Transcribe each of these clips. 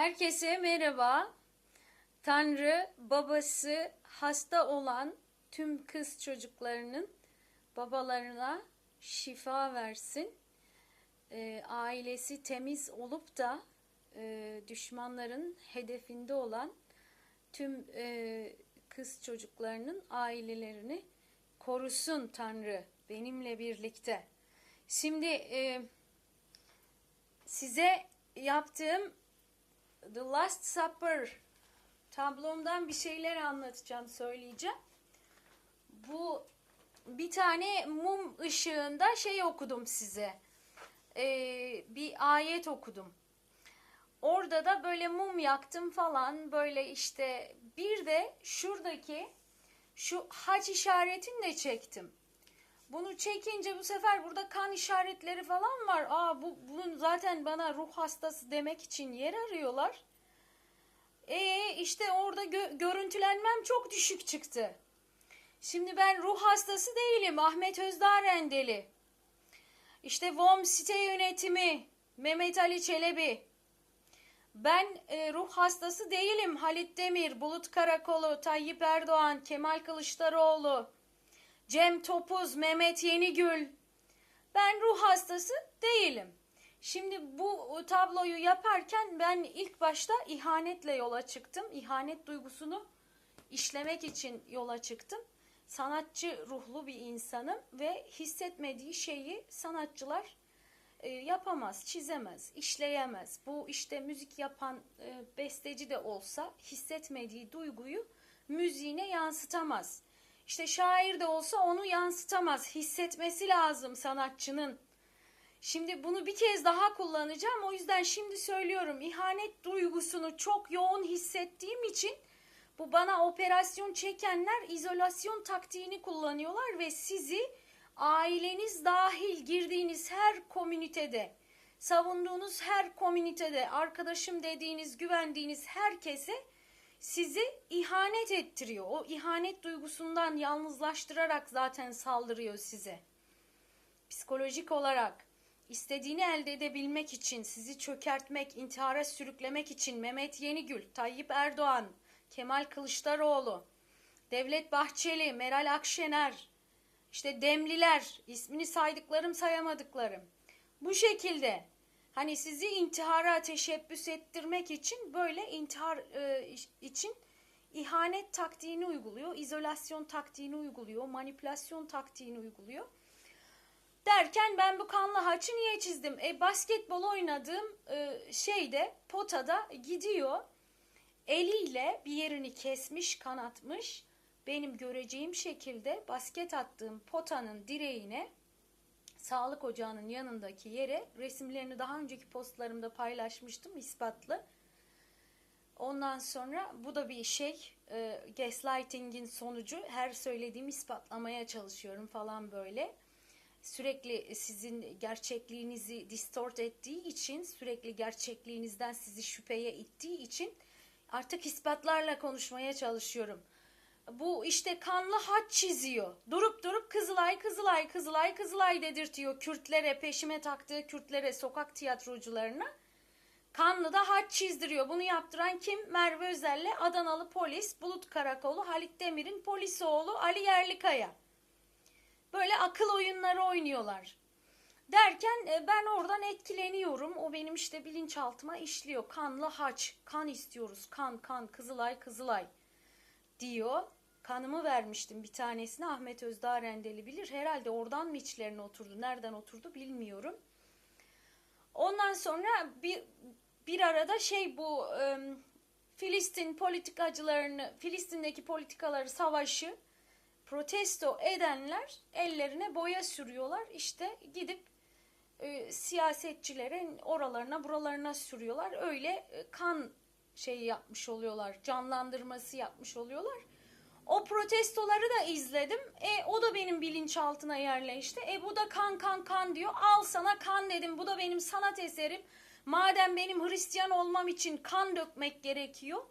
Herkese merhaba. Tanrı babası hasta olan tüm kız çocuklarının babalarına şifa versin. Ee, ailesi temiz olup da e, düşmanların hedefinde olan tüm e, kız çocuklarının ailelerini korusun Tanrı benimle birlikte. Şimdi e, size yaptığım The Last Supper tablomdan bir şeyler anlatacağım, söyleyeceğim. Bu bir tane mum ışığında şey okudum size. Ee, bir ayet okudum. Orada da böyle mum yaktım falan böyle işte bir de şuradaki şu haç işaretini de çektim. Bunu çekince bu sefer burada kan işaretleri falan var. Aa bu bunun zaten bana ruh hastası demek için yer arıyorlar. E işte orada gö- görüntülenmem çok düşük çıktı. Şimdi ben ruh hastası değilim. Ahmet Özdarendeli. İşte VOM site yönetimi Mehmet Ali Çelebi. Ben e, ruh hastası değilim. Halit Demir, Bulut Karakolu, Tayyip Erdoğan, Kemal Kılıçdaroğlu, Cem Topuz, Mehmet Yenigül. Ben ruh hastası değilim. Şimdi bu tabloyu yaparken ben ilk başta ihanetle yola çıktım. İhanet duygusunu işlemek için yola çıktım. Sanatçı ruhlu bir insanım ve hissetmediği şeyi sanatçılar e, yapamaz, çizemez, işleyemez. Bu işte müzik yapan e, besteci de olsa hissetmediği duyguyu müziğine yansıtamaz. İşte şair de olsa onu yansıtamaz. Hissetmesi lazım sanatçının. Şimdi bunu bir kez daha kullanacağım. O yüzden şimdi söylüyorum. İhanet duygusunu çok yoğun hissettiğim için bu bana operasyon çekenler izolasyon taktiğini kullanıyorlar ve sizi aileniz dahil girdiğiniz her komünitede, savunduğunuz her komünitede, arkadaşım dediğiniz, güvendiğiniz herkese sizi ihanet ettiriyor. O ihanet duygusundan yalnızlaştırarak zaten saldırıyor size. Psikolojik olarak istediğini elde edebilmek için, sizi çökertmek, intihara sürüklemek için Mehmet Yenigül, Tayyip Erdoğan, Kemal Kılıçdaroğlu, Devlet Bahçeli, Meral Akşener, işte Demliler, ismini saydıklarım sayamadıklarım. Bu şekilde hani sizi intihara teşebbüs ettirmek için böyle intihar e, için ihanet taktiğini uyguluyor, izolasyon taktiğini uyguluyor, manipülasyon taktiğini uyguluyor. Derken ben bu kanlı haçı niye çizdim? E basketbol oynadığım e, şeyde potada gidiyor. Eliyle bir yerini kesmiş, kanatmış. Benim göreceğim şekilde basket attığım potanın direğine sağlık ocağının yanındaki yere resimlerini daha önceki postlarımda paylaşmıştım ispatlı. Ondan sonra bu da bir şey e, gaslighting'in sonucu her söylediğimi ispatlamaya çalışıyorum falan böyle sürekli sizin gerçekliğinizi distort ettiği için, sürekli gerçekliğinizden sizi şüpheye ittiği için artık ispatlarla konuşmaya çalışıyorum. Bu işte kanlı haç çiziyor. Durup durup Kızılay, Kızılay, Kızılay, Kızılay dedirtiyor Kürtlere, peşime taktığı Kürtlere, sokak tiyatrocularına. Kanlı da haç çizdiriyor. Bunu yaptıran kim? Merve Özel'le Adanalı polis, Bulut Karakolu, Halit Demir'in polis oğlu Ali Yerlikaya böyle akıl oyunları oynuyorlar. Derken e, ben oradan etkileniyorum. O benim işte bilinçaltıma işliyor. Kanlı haç, kan istiyoruz. Kan, kan, Kızılay, Kızılay diyor. Kanımı vermiştim bir tanesine Ahmet Özdağ Rendeli bilir. Herhalde oradan mı içlerine oturdu, nereden oturdu bilmiyorum. Ondan sonra bir, bir arada şey bu e, Filistin politikacılarını, Filistin'deki politikaları savaşı protesto edenler ellerine boya sürüyorlar. İşte gidip e, siyasetçilerin oralarına buralarına sürüyorlar. Öyle e, kan şeyi yapmış oluyorlar. Canlandırması yapmış oluyorlar. O protestoları da izledim. E o da benim bilinçaltına yerleşti. E bu da kan kan kan diyor. Al sana kan dedim. Bu da benim sanat eserim. Madem benim Hristiyan olmam için kan dökmek gerekiyor.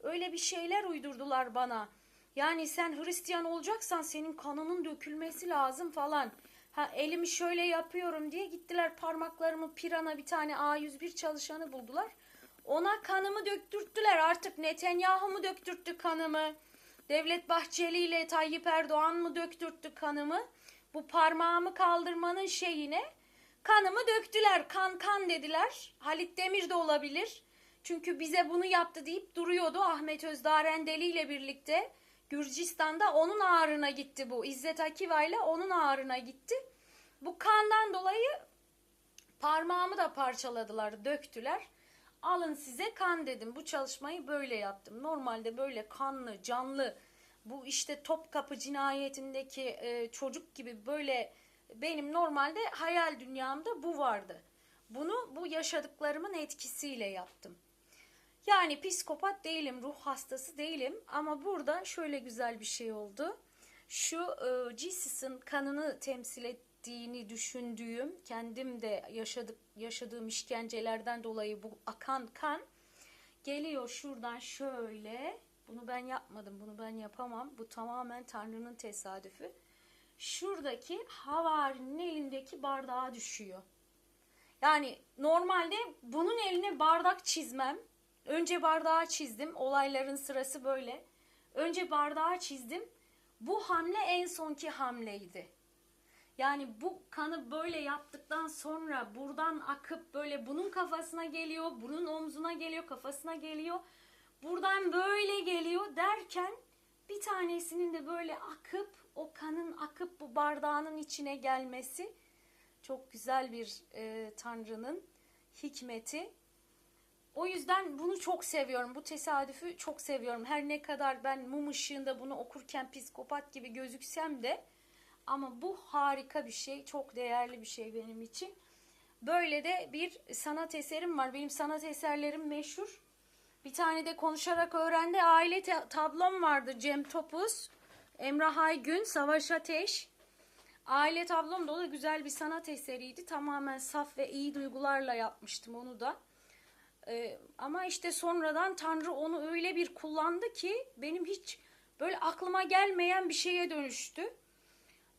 Öyle bir şeyler uydurdular bana. Yani sen Hristiyan olacaksan senin kanının dökülmesi lazım falan. Ha elimi şöyle yapıyorum diye gittiler parmaklarımı pirana bir tane A101 çalışanı buldular. Ona kanımı döktürttüler artık Netanyahu mu döktürttü kanımı? Devlet Bahçeli ile Tayyip Erdoğan mı döktürttü kanımı? Bu parmağımı kaldırmanın şeyine kanımı döktüler. Kan kan dediler. Halit Demir de olabilir. Çünkü bize bunu yaptı deyip duruyordu Ahmet Özdarendeli ile birlikte. Gürcistan'da onun ağrına gitti bu. İzzet Akiva ile onun ağrına gitti. Bu kandan dolayı parmağımı da parçaladılar, döktüler. Alın size kan dedim. Bu çalışmayı böyle yaptım. Normalde böyle kanlı, canlı, bu işte Topkapı cinayetindeki e, çocuk gibi böyle benim normalde hayal dünyamda bu vardı. Bunu bu yaşadıklarımın etkisiyle yaptım. Yani psikopat değilim, ruh hastası değilim ama burada şöyle güzel bir şey oldu. Şu e, Jesus'ın kanını temsil ettiğini düşündüğüm, kendim de yaşadık yaşadığım işkencelerden dolayı bu akan kan geliyor şuradan şöyle. Bunu ben yapmadım, bunu ben yapamam. Bu tamamen Tanrı'nın tesadüfü. Şuradaki havarinin elindeki bardağa düşüyor. Yani normalde bunun eline bardak çizmem. Önce bardağı çizdim. Olayların sırası böyle. Önce bardağı çizdim. Bu hamle en sonki hamleydi. Yani bu kanı böyle yaptıktan sonra buradan akıp böyle bunun kafasına geliyor, bunun omzuna geliyor, kafasına geliyor. Buradan böyle geliyor derken bir tanesinin de böyle akıp o kanın akıp bu bardağının içine gelmesi çok güzel bir e, Tanrı'nın hikmeti. O yüzden bunu çok seviyorum. Bu tesadüfü çok seviyorum. Her ne kadar ben mum ışığında bunu okurken psikopat gibi gözüksem de ama bu harika bir şey. Çok değerli bir şey benim için. Böyle de bir sanat eserim var. Benim sanat eserlerim meşhur. Bir tane de konuşarak öğrendi. Aile tablom vardı. Cem Topuz, Emrah Aygün, Savaş Ateş. Aile tablom da güzel bir sanat eseriydi. Tamamen saf ve iyi duygularla yapmıştım onu da. Ee, ama işte sonradan Tanrı onu öyle bir kullandı ki benim hiç böyle aklıma gelmeyen bir şeye dönüştü.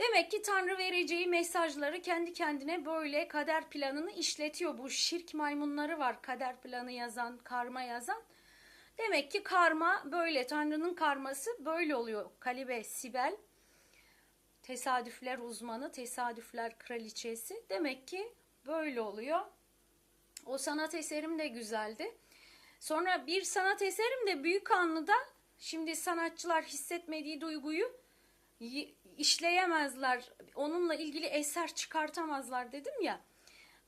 Demek ki Tanrı vereceği mesajları kendi kendine böyle kader planını işletiyor. Bu şirk maymunları var kader planı yazan, karma yazan. Demek ki karma böyle Tanrı'nın karması böyle oluyor. Kalibe Sibel tesadüfler uzmanı, tesadüfler kraliçesi. Demek ki böyle oluyor. O sanat eserim de güzeldi. Sonra bir sanat eserim de Büyük Anlı'da şimdi sanatçılar hissetmediği duyguyu işleyemezler. Onunla ilgili eser çıkartamazlar dedim ya.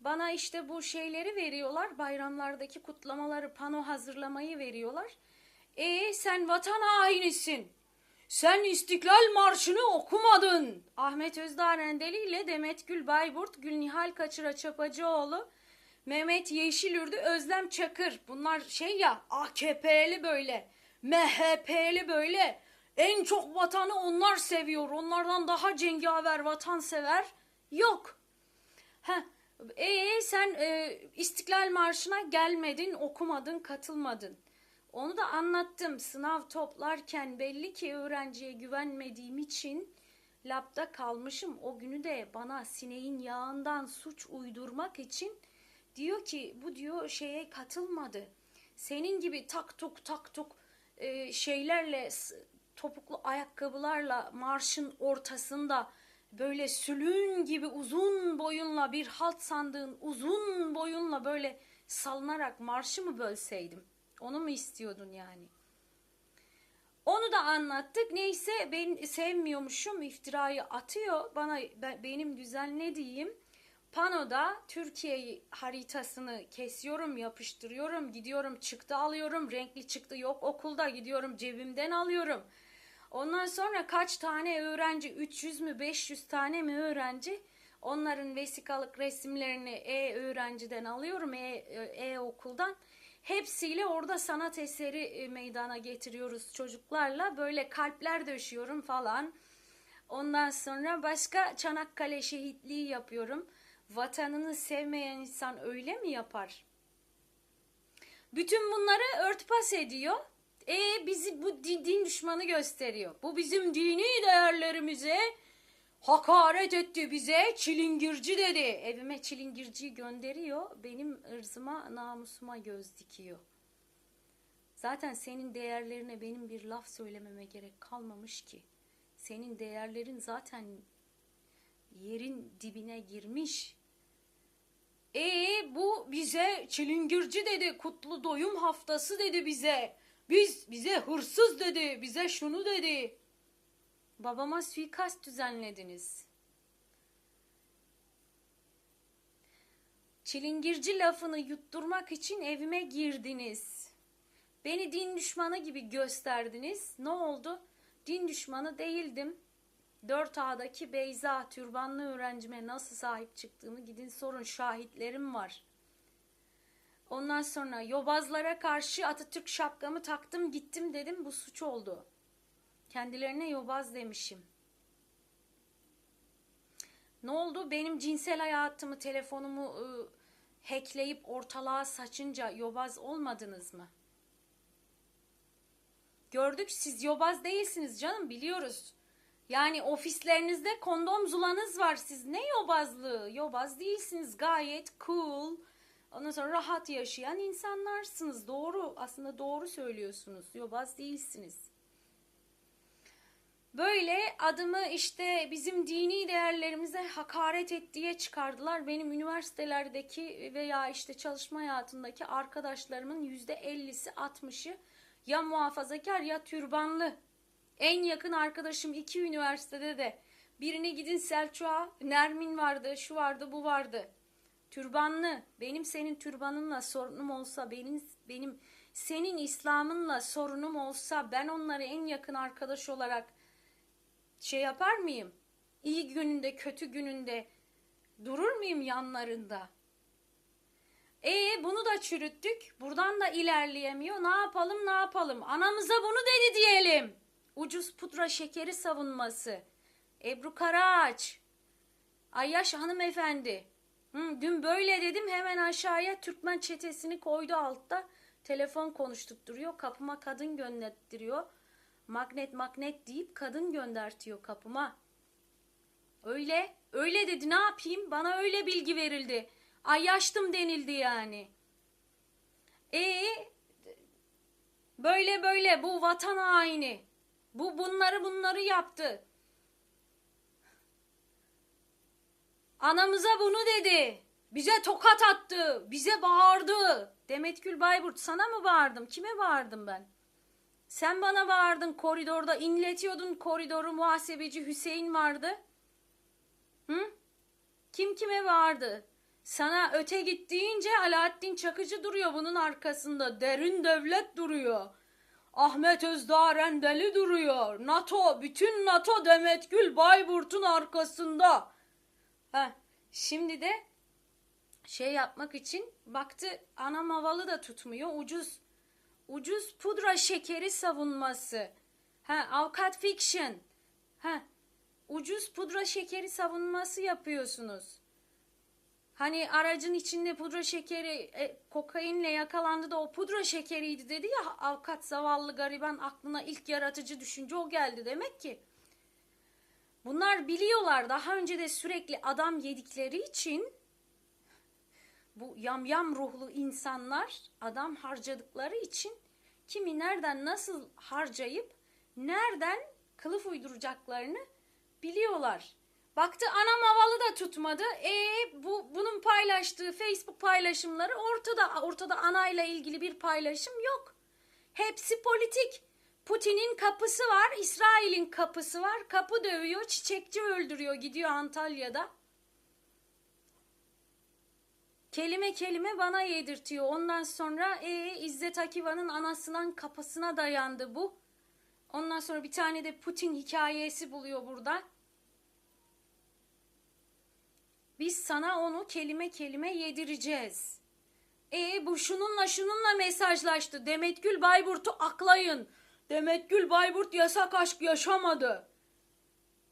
Bana işte bu şeyleri veriyorlar. Bayramlardaki kutlamaları, pano hazırlamayı veriyorlar. E sen vatan hainisin. Sen İstiklal Marşı'nı okumadın. Ahmet Özdarendeli ile Demet Gül Bayburt, Gülnihal Kaçıra Çapacıoğlu, Mehmet Yeşilürdü, Özlem Çakır. Bunlar şey ya AKP'li böyle, MHP'li böyle. En çok vatanı onlar seviyor. Onlardan daha cengaver vatansever yok. Ha, e sen e, İstiklal Marşı'na gelmedin, okumadın, katılmadın. Onu da anlattım. Sınav toplarken belli ki öğrenciye güvenmediğim için labda kalmışım. O günü de bana sineğin yağından suç uydurmak için diyor ki bu diyor şeye katılmadı. Senin gibi tak tuk tak tuk e, şeylerle topuklu ayakkabılarla marşın ortasında böyle sülün gibi uzun boyunla bir halt sandığın uzun boyunla böyle salınarak marşı mı bölseydim? Onu mu istiyordun yani? Onu da anlattık. Neyse ben sevmiyormuşum iftirayı atıyor. Bana benim güzel ne diyeyim? Panoda Türkiye haritasını kesiyorum, yapıştırıyorum, gidiyorum çıktı alıyorum. Renkli çıktı yok okulda gidiyorum cebimden alıyorum. Ondan sonra kaç tane öğrenci 300 mü 500 tane mi öğrenci onların vesikalık resimlerini e-öğrenciden alıyorum e-okuldan. E Hepsiyle orada sanat eseri e, meydana getiriyoruz çocuklarla. Böyle kalpler döşüyorum falan. Ondan sonra başka Çanakkale şehitliği yapıyorum. Vatanını sevmeyen insan öyle mi yapar? Bütün bunları örtbas ediyor. E bizi bu din, din düşmanı gösteriyor. Bu bizim dini değerlerimize Hakaret etti bize, çilingirci dedi. Evime çilingirciyi gönderiyor, benim ırzıma, namusuma göz dikiyor. Zaten senin değerlerine benim bir laf söylememe gerek kalmamış ki. Senin değerlerin zaten yerin dibine girmiş. E bu bize çilingirci dedi, kutlu doyum haftası dedi bize. Biz bize hırsız dedi, bize şunu dedi. Babama suikast düzenlediniz. Çilingirci lafını yutturmak için evime girdiniz. Beni din düşmanı gibi gösterdiniz. Ne oldu? Din düşmanı değildim. 4A'daki Beyza türbanlı öğrencime nasıl sahip çıktığımı gidin sorun şahitlerim var. Ondan sonra yobazlara karşı Atatürk şapkamı taktım gittim dedim bu suç oldu. Kendilerine yobaz demişim. Ne oldu? Benim cinsel hayatımı, telefonumu ı, hackleyip ortalığa saçınca yobaz olmadınız mı? Gördük siz yobaz değilsiniz canım biliyoruz. Yani ofislerinizde kondom zulanız var. Siz ne yobazlığı? Yobaz değilsiniz. Gayet cool. Ondan sonra rahat yaşayan insanlarsınız. Doğru. Aslında doğru söylüyorsunuz. Yobaz değilsiniz. Böyle adımı işte bizim dini değerlerimize hakaret et diye çıkardılar. Benim üniversitelerdeki veya işte çalışma hayatındaki arkadaşlarımın yüzde ellisi 60'ı ya muhafazakar ya türbanlı. En yakın arkadaşım iki üniversitede de. Birini gidin Selçuk'a, Nermin vardı, şu vardı, bu vardı. Türbanlı. Benim senin türbanınla sorunum olsa, benim benim senin İslam'ınla sorunum olsa ben onları en yakın arkadaş olarak şey yapar mıyım? İyi gününde, kötü gününde durur muyum yanlarında? E bunu da çürüttük. Buradan da ilerleyemiyor. Ne yapalım, ne yapalım? Anamıza bunu dedi diyelim. Ucuz pudra şekeri savunması. Ebru Karaağaç. Ayyaş hanımefendi. Hı, dün böyle dedim hemen aşağıya Türkmen çetesini koydu altta. Telefon konuşturtturuyor. Kapıma kadın gönderttiriyor. Magnet magnet deyip kadın göndertiyor kapıma. Öyle. Öyle dedi ne yapayım? Bana öyle bilgi verildi. Ay yaştım denildi yani. E böyle böyle bu vatan haini. Bu bunları bunları yaptı. Anamıza bunu dedi. Bize tokat attı. Bize bağırdı. Demet Gül Bayburt sana mı bağırdım? Kime bağırdım ben? Sen bana bağırdın koridorda. inletiyordun koridoru muhasebeci Hüseyin vardı. Hı? Kim kime bağırdı? Sana öte git deyince Alaaddin Çakıcı duruyor bunun arkasında. Derin devlet duruyor. Ahmet Özdağ Rendeli duruyor. NATO, bütün NATO Demet Gül Bayburt'un arkasında. Heh, şimdi de şey yapmak için baktı anam havalı da tutmuyor. Ucuz ucuz pudra şekeri savunması. Ha, avukat fiction. Ha, ucuz pudra şekeri savunması yapıyorsunuz. Hani aracın içinde pudra şekeri, e, kokainle yakalandı da o pudra şekeriydi dedi ya avukat zavallı gariban aklına ilk yaratıcı düşünce o geldi demek ki. Bunlar biliyorlar daha önce de sürekli adam yedikleri için bu yamyam ruhlu insanlar adam harcadıkları için kimi nereden nasıl harcayıp nereden kılıf uyduracaklarını biliyorlar. Baktı anam havalı da tutmadı. E bu bunun paylaştığı Facebook paylaşımları ortada ortada anayla ilgili bir paylaşım yok. Hepsi politik. Putin'in kapısı var, İsrail'in kapısı var. Kapı dövüyor, çiçekçi öldürüyor, gidiyor Antalya'da. Kelime kelime bana yedirtiyor. Ondan sonra e, İzzet Akiva'nın anasının kapısına dayandı bu. Ondan sonra bir tane de Putin hikayesi buluyor burada. Biz sana onu kelime kelime yedireceğiz. E bu şununla şununla mesajlaştı. Demet Gül Bayburt'u aklayın. Demet Gül Bayburt yasak aşk yaşamadı.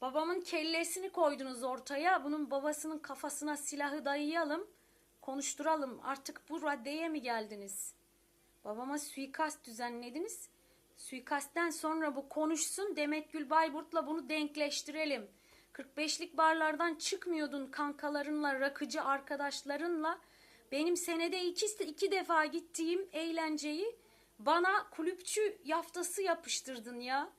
Babamın kellesini koydunuz ortaya. Bunun babasının kafasına silahı dayayalım. Konuşturalım. Artık bu raddeye mi geldiniz? Babama suikast düzenlediniz. Suikastten sonra bu konuşsun. Demet Gül Bayburt'la bunu denkleştirelim. 45'lik barlardan çıkmıyordun kankalarınla, rakıcı arkadaşlarınla. Benim senede iki, iki defa gittiğim eğlenceyi bana kulüpçü yaftası yapıştırdın ya.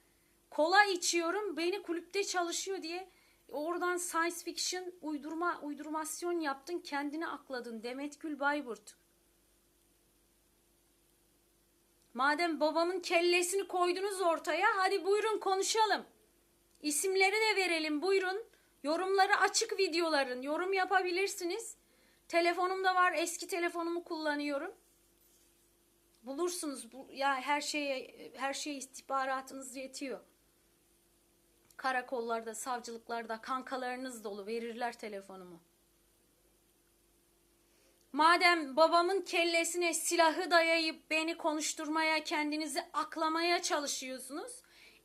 Kola içiyorum, beni kulüpte çalışıyor diye oradan science fiction uydurma uydurmasyon yaptın, kendini akladın Demet Gül Bayburt. Madem babamın kellesini koydunuz ortaya, hadi buyurun konuşalım. İsimleri de verelim buyurun. Yorumları açık videoların. Yorum yapabilirsiniz. Telefonum da var. Eski telefonumu kullanıyorum. Bulursunuz. Bu, ya her şeye her şey istihbaratınız yetiyor. Karakollarda, savcılıklarda kankalarınız dolu. Verirler telefonumu. Madem babamın kellesine silahı dayayıp beni konuşturmaya, kendinizi aklamaya çalışıyorsunuz.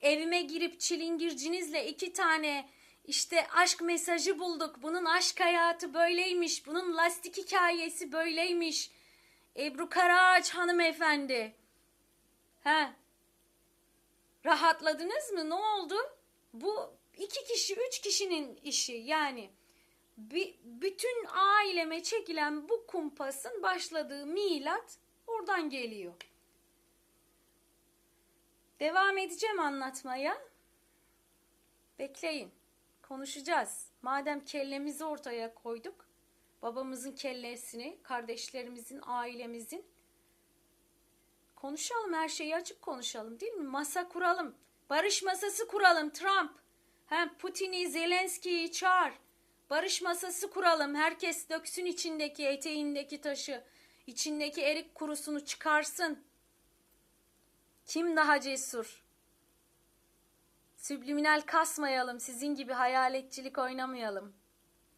Evime girip çilingircinizle iki tane işte aşk mesajı bulduk. Bunun aşk hayatı böyleymiş. Bunun lastik hikayesi böyleymiş. Ebru Karaağaç hanımefendi. He. Rahatladınız mı? Ne oldu? Bu iki kişi, üç kişinin işi yani. Bütün aileme çekilen bu kumpasın başladığı milat oradan geliyor. Devam edeceğim anlatmaya. Bekleyin. Konuşacağız. Madem kellemizi ortaya koyduk. Babamızın kellesini, kardeşlerimizin, ailemizin. Konuşalım her şeyi açık konuşalım değil mi? Masa kuralım. Barış masası kuralım Trump. Hem Putin'i, Zelenski'yi çağır. Barış masası kuralım. Herkes döksün içindeki eteğindeki taşı. içindeki erik kurusunu çıkarsın. Kim daha cesur? Sübliminal kasmayalım. Sizin gibi hayaletçilik oynamayalım.